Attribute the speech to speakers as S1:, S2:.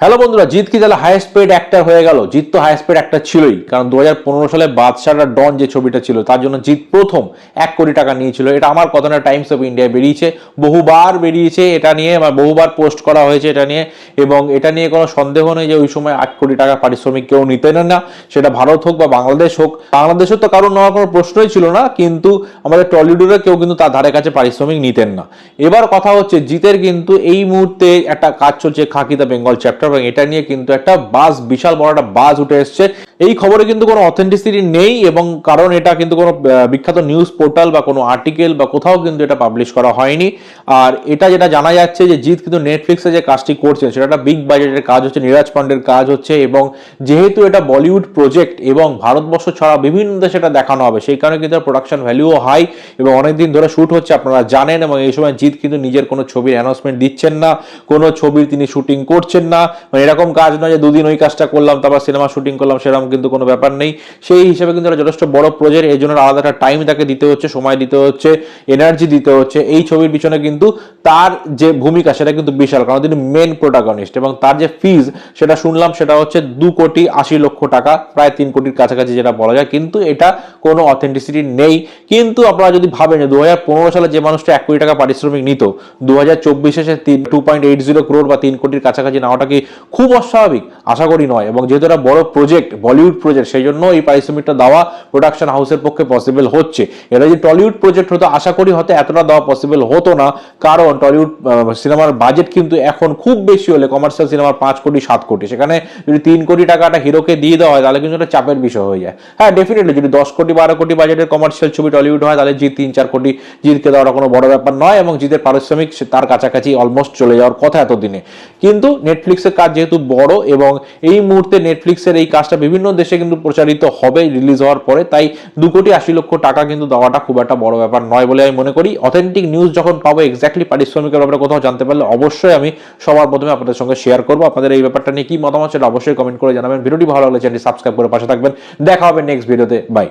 S1: Hello বন্ধুরা, জিৎ কি তাহলে হাইয়েস্ট পেড অ্যাক্টার হয়ে গেল? জিৎ তো হাইয়েস্ট পেড অ্যাক্টার ছিলই, কারণ দু হাজার পনেরো সালে বাদশারা ডন যে ছবিটা ছিল, তার জন্য জিৎ প্রথম এক কোটি টাকা নিয়েছিল। এটা আমার কথা না টাইমস অফ ইন্ডিয়া বেরিয়েছে, বহুবার বেরিয়েছে, এটা নিয়ে আমার বহুবার পোস্ট করা হয়েছে এটা নিয়ে, এবং এটা নিয়ে কোনো সন্দেহ নেই যে ওই সময় আট কোটি টাকা পারিশ্রমিক কেউ নিতেন না। সেটা ভারত হোক বা বাংলাদেশ হোক বাংলাদেশের তো কারণ নেওয়ার কোনো প্রশ্নই ছিল না, কিন্তু আমাদের টলিউডের কেউ কিন্তু তার ধারে কাছে পারিশ্রমিক নিতেন না। এবার কথা হচ্ছে, জিতের কিন্তু এই মুহূর্তে একটা কাজ চলছে খাকি দ্য বেঙ্গল চ্যাপ্টার এবং এটা নিয়ে কিন্তু একটা বাস বিশাল বড় একটা বাস উঠে এসছে। এই খবরে কিন্তু কোনো অথেন্টিসিটি নেই এবং কারণ এটা কিন্তু কোনো বিখ্যাত নিউজ পোর্টাল বা কোনো আর্টিকেল বা কোথাও কিন্তু এটা পাবলিশ করা হয়নি। আর এটা যেটা জানা যাচ্ছে যে জিৎ কিন্তু নেটফ্লিক্সে যে কাজটি করছেন সেটা একটা বিগ বাজেটের কাজ হচ্ছে, নীরাজ পান্ডের কাজ হচ্ছে এবং যেহেতু এটা বলিউড প্রজেক্ট এবং ভারতবর্ষ ছাড়া বিভিন্ন দেশে এটা দেখানো হবে, সেই কারণে কিন্তু প্রোডাকশন ভ্যালুও হাই এবং অনেকদিন ধরে শুট হচ্ছে, আপনারা জানেন এবং এই সময় জিৎ কিন্তু নিজের কোনো ছবির অ্যানাউন্সমেন্ট দিচ্ছেন না, কোনো ছবির তিনি শুটিং করছেন না। মানে এরকম কাজ নয় যে দুদিন ওই কাজটা করলাম, তারপর সিনেমা শুটিং করলাম, সেরকম কিন্তু কোনো ব্যাপার নেই। সেই হিসেবে কিন্তু এটা যথেষ্ট বড় প্রজেক্ট এই জন্য আলাদা একটা টাইম তাকে দিতে হচ্ছে, সময় দিতে হচ্ছে এনার্জি দিতে হচ্ছে। এই ছবির পিছনে কিন্তু তার যে ভূমিকা, সেটা কিন্তু বিশাল, কারণ তিনি মেন প্রোটাগনিস্ট এবং তার যে ফিজ সেটা শুনলাম, সেটা হচ্ছে দু কোটি আশি লক্ষ টাকা, প্রায় তিন কোটির কাছাকাছি যেটা বলা যায়। কিন্তু এটা কোনো অথেন্টিসিটি নেই। কিন্তু আপনারা যদি ভাবেন যে দু হাজার পনেরো সালে যে মানুষটা এক কোটি টাকা পারিশ্রমিক নিত দু হাজার চব্বিশে সে two point eight zero crore বা তিন কোটির কাছাকাছি নেওয়াটা কি খুব অস্বাভাবিক, আশা করি নয়। এবং যেহেতু এটা বড় প্রজেক্ট বলিউড প্রজেক্ট সেই জন্য এই পারিশ্রমিকটা দেওয়া প্রোডাকশন হাউসের পক্ষে পসিবল হচ্ছে। এটা যদি টলিউড প্রজেক্ট হতো, আশা করি হয়তো এতটা দেওয়া পসিবল হতো না। কারণ টলিউড সিনেমার বাজেট কিন্তু এখন খুব বেশি হলে কমার্শিয়াল সিনেমার পাঁচ কোটি, সাত কোটি। সেখানে যদি তিন কোটি টাকাটা হিরোকে দিয়ে দেওয়া হয়, তাহলে কিন্তু একটা চাপের বিষয় হয়ে যায়। হ্যাঁ ডেফিনেটলি যদি দশ কোটি, বারো কোটি বাজেটের কমার্শিয়াল ছবি টলিউড হয়, তাহলে জিৎ তিন, চার কোটি জিতকে দেওয়াটা কোনো বড় ব্যাপার নয়। এবং জিতের পারিশ্রমিক তার কাছাকাছি অলমোস্ট চলে যাওয়ার কথা এতদিনে। কিন্তু নেটফ্লিক্সের কাজ যেহেতু বড় এবং এই মুহূর্তে নেটফ্লিক্সের এই কাজটা বিভিন্ন দেশে কিন্তু প্রচারিত হবে রিলিজ হওয়ার পরে, তাই দু কোটি আশি লক্ষ টাকা কিন্তু দেওয়াটা খুব একটা বড় ব্যাপার নয় বলে আমি মনে করি। অথেন্টিক নিউজ যখন পাবো এক্স্যাক্টলি পারিশ্রমিকের ব্যাপারে কোথাও জানতে পারলে অবশ্যই আমি সবার প্রথমে আপনাদের সঙ্গে শেয়ার করব। আপনাদের এই ব্যাপারটা নিয়ে কি মতামত সেটা অবশ্যই কমেন্ট করে জানাবেন। ভিডিওটি ভালো লাগলে চ্যানেলটি সাবস্ক্রাইব করে পাশে থাকবেন। দেখা হবে নেক্সট ভিডিওতে বাই